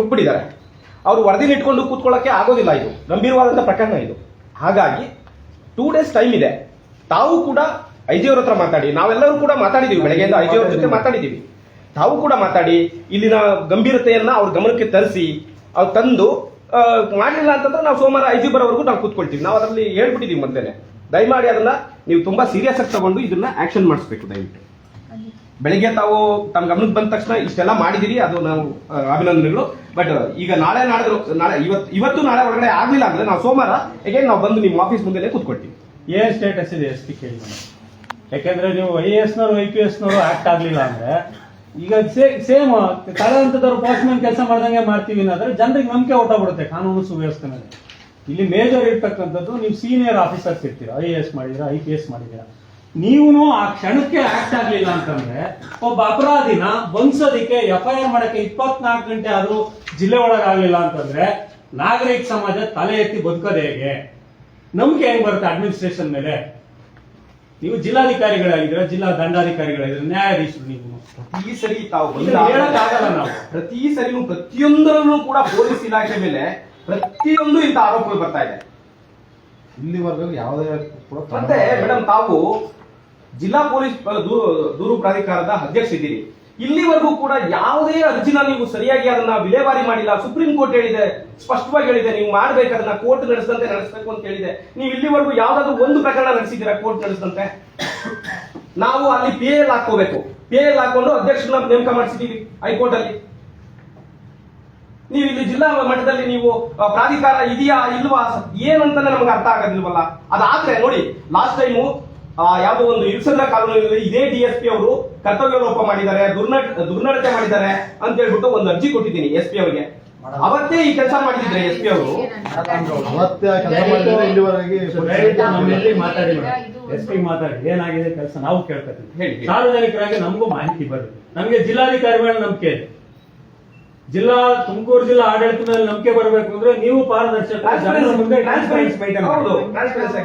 ಕೊಟ್ಬಿಟ್ಟಿದ್ದಾರೆ ಅವರು ವರದಿನ ಇಟ್ಕೊಂಡು ಕೂತ್ಕೊಳ್ಳೋಕ್ಕೆ ಆಗೋದಿಲ್ಲ ಇದು. ಗಂಭೀರವಾದಂಥ ಪ್ರಕರಣ ಇದು. ಹಾಗಾಗಿ ಟೂ ಡೇಸ್ ಟೈಮ್ ಇದೆ. ತಾವು ಕೂಡ ಐ ಜಿ ಅವ್ರ ಹತ್ರ ಮಾತಾಡಿ. ನಾವೆಲ್ಲರೂ ಕೂಡ ಮಾತಾಡಿದೀವಿ. ಬೆಳಗ್ಗೆಯಿಂದ ಐ ಜಿ ಅವ್ರ ಜೊತೆ ಮಾತಾಡಿದೀವಿ. ತಾವು ಕೂಡ ಮಾತಾಡಿ, ಇಲ್ಲಿನ ಗಂಭೀರತೆಯನ್ನ ಅವ್ರ ಗಮನಕ್ಕೆ ತರಿಸಿ, ಅವ್ರು ತಂದು ಮಾಡಲಿಲ್ಲ ಅಂತಂದ್ರೆ ನಾವು ಸೋಮವಾರ ಐ ಜಿ ಬರೋವರೆಗೂ ನಾವು ಕೂತ್ಕೊಳ್ತೀವಿ. ನಾವು ಅದರಲ್ಲಿ ಹೇಳ್ಬಿಟ್ಟಿದ್ದೀವಿ ಮೊದಲೇ ದಯಮಾಡಿ ಅದನ್ನ ನೀವು ತುಂಬಾ ಸೀರಿಯಸ್ ಆಗಿ ತಗೊಂಡು ಇದನ್ನ ಆಕ್ಷನ್ ಮಾಡಿಸ್ಬೇಕು ದಯವಿಟ್ಟು. ಬೆಳಿಗ್ಗೆ ತಾವು ತಮ್ಮ ಗಮನಕ್ಕೆ ಬಂದ ತಕ್ಷಣ ಇಷ್ಟೆಲ್ಲ ಮಾಡಿದಿರಿ, ಅದು ನಾವು ಅಭಿನಂದನೆಗಳು. ಬಟ್ ಈಗ ನಾಳೆ ನಾಡಿದ್ರು ನಾಳೆ, ಇವತ್ತು ಇವತ್ತು ನಾಳೆ ಒಳಗಡೆ ಆಗಲಿಲ್ಲ ಅಂದ್ರೆ ನಾವು ಸೋಮವಾರ, ಏಕೆ ನಾವು ಬಂದು ನಿಮ್ಮ ಆಫೀಸ್ ಮುಂದೆ ಕೂತ್ಕೊಳ್ತೀವಿ. ಏನ್ ಸ್ಟೇಟಸ್ ಇದೆ ಎಸ್ ಪಿ ಕೇಳಿ ಯಾಕೆಂದ್ರೆ ನೀವು ಐ ಎ ಎಸ್ನವರು, ಐ ಪಿ ಎಸ್ನವರು ಆಕ್ಟ್ ಆಗಲಿಲ್ಲ ಅಂದ್ರೆ, ಈಗ ಸೇಮ್ ತಳಹಂತದವ್ರು ಪೋಸ್ಟ್ಮನ್ ಕೆಲಸ ಮಾಡ್ದಂಗೆ ಮಾಡ್ತೀವಿ ಅಂದ್ರೆ ಜನರಿಗೆ ನಂಬಿಕೆ ಬಿಡುತ್ತೆ ಕಾನೂನು ಸುವ್ಯವಸ್ಥೆ ಇಲ್ಲಿ ಮೇಜರ್ ಇರ್ತಕ್ಕಂಥದ್ದು ನೀವು ಸೀನಿಯರ್ ಆಫೀಸರ್ಸ್ ಇರ್ತೀರಾ, ಐ ಎ ಎಸ್ ಮಾಡಿದೀರಾ, ಐ ಪಿ ಎಸ್ ಮಾಡಿದೀರಾ. ನೀವು ಆ ಕ್ಷಣಕ್ಕೆ ಆಕ್ಟ್ ಆಗ್ಲಿಲ್ಲ ಅಂತಂದ್ರೆ ಒಬ್ಬ ಅಪರಾಧಿನ ಬಂಧಿಸೋದಿಕ್ಕೆ ಎಫ್ ಐ ಆರ್ ಮಾಡಕ್ಕೆ ಇಪ್ಪತ್ನಾಲ್ಕು ಗಂಟೆ ಆದ್ರೂ ಜಿಲ್ಲೆ ಒಳಗಾಗ್ಲಿಲ್ಲ ಅಂತಂದ್ರೆ ನಾಗರಿಕ ಸಮಾಜ ತಲೆ ಎತ್ತಿ ಬದುಕೋದು ಹೇಗೆ? ನಮ್ಗೆ ಹೆಂಗ್ ಬರುತ್ತೆ ಅಡ್ಮಿನಿಸ್ಟ್ರೇಷನ್ ಮೇಲೆ? ನೀವು ಜಿಲ್ಲಾಧಿಕಾರಿಗಳಾಗಿದ್ರೆ ಜಿಲ್ಲಾ ದಂಡಾಧಿಕಾರಿಗಳಾಗಿದ್ದೀರಾ ನ್ಯಾಯಾಧೀಶರು ನೀವು? ಪ್ರತಿ ಸರಿ ತಾವು ಹೇಳಕ್ಕಾಗಲ್ಲ ನಾವು. ಪ್ರತಿ ಸರಿನೂ ಪ್ರತಿಯೊಂದರಲ್ಲೂ ಕೂಡ ಪೊಲೀಸ್ ಇಲಾಖೆ ಮೇಲೆ ಪ್ರತಿಯೊಂದು ಇಂಥ ಆರೋಪಗಳು ಬರ್ತಾ ಇದೆ. ಇಲ್ಲಿವರೆಗೂ ಯಾವುದೇ ಕೂಡ ಮತ್ತೆ ಮೇಡಮ್ ತಾವು ಜಿಲ್ಲಾ ಪೊಲೀಸ್ ದೂರು ಪ್ರಾಧಿಕಾರದ ಅಧ್ಯಕ್ಷ ಇದ್ದೀರಿ. ಇಲ್ಲಿವರೆಗೂ ಕೂಡ ಯಾವುದೇ ಅರ್ಜಿನ ನೀವು ಸರಿಯಾಗಿ ಅದನ್ನ ವಿಲೇವಾರಿ ಮಾಡಿಲ್ಲ. ಸುಪ್ರೀಂ ಕೋರ್ಟ್ ಹೇಳಿದೆ, ಸ್ಪಷ್ಟವಾಗಿ ಹೇಳಿದೆ, ನೀವು ಮಾಡ್ಬೇಕು, ಅದನ್ನ ಕೋರ್ಟ್ ನಡೆಸದಂತೆ ನಡೆಸಬೇಕು ಅಂತ ಹೇಳಿದೆ. ನೀವು ಇಲ್ಲಿವರೆಗೂ ಯಾವ್ದಾದ್ರು ಒಂದು ಪ್ರಕರಣ ನಡೆಸಿದ್ದೀರಾ ಕೋರ್ಟ್ ನಡೆಸದಂತೆ? ನಾವು ಅಲ್ಲಿ ಪಿ ಎಲ್ ಹಾಕೋಬೇಕು ಪಿ ಎಲ್ ಹಾಕೊಂಡು ಅಧ್ಯಕ್ಷರನ್ನ ನೇಮಕ ಮಾಡಿಸಿದೀವಿ ಹೈಕೋರ್ಟ್ ಅಲ್ಲಿ ನೀವು ಇಲ್ಲಿ ಜಿಲ್ಲಾ ಮಟ್ಟದಲ್ಲಿ ನೀವು ಪ್ರಾಧಿಕಾರ ಇದೆಯಾ ಇಲ್ವಾ? ಏನಂತಾನೆ ನಮ್ಗೆ ಅರ್ಥ ಆಗೋದಿಲ್ವಲ್ಲ. ಅದಾದ್ರೆ ನೋಡಿ ಲಾಸ್ಟ್ ಟೈಮು ಯಾವುದೋ ಒಂದು ಇರಿಸಂದ್ರ ಕಾನೂನಿನಲ್ಲಿ ಇದೇ ಡಿ ಎಸ್ ಪಿ ಅವರು ಕರ್ತವ್ಯ ಲೋಪ ಮಾಡಿದ್ದಾರೆ ದುರ್ನಡ ದುರ್ನಡತೆ ಮಾಡಿದ್ದಾರೆ ಅಂತ ಹೇಳ್ಬಿಟ್ಟು ಒಂದು ಅರ್ಜಿ ಕೊಟ್ಟಿದ್ದೀನಿ ಎಸ್ ಪಿ ಅವರಿಗೆ. ಅವತ್ತೇ ಈ ಕೆಲಸ ಮಾಡಿದ್ರೆ ಎಸ್ ಪಿ ಅವರು? ನಮ್ಮಲ್ಲಿ ಮಾತಾಡಿ ಎಸ್ ಪಿ ಮಾತಾಡಿ. ಏನಾಗಿದೆ ಕೆಲಸ? ನಾವು ಕೇಳ್ಕೊತೀವಿ. ಸಾರ್ವಜನಿಕರಾಗಿ ನಮಗೂ ಮಾಹಿತಿ ಬರುತ್ತೆ. ನಮಗೆ ಜಿಲ್ಲಾಧಿಕಾರಿ ಮೇಲೆ ನಂಬಿಕೆ ಇದೆ. ಜಿಲ್ಲಾ ತುಮಕೂರು ಜಿಲ್ಲಾ ಆಡಳಿತದಲ್ಲಿ ಮೇಲೆ ನಂಬಿಕೆ ಬರಬೇಕು ಅಂದ್ರೆ ನೀವು ಪಾರದರ್ಶಕ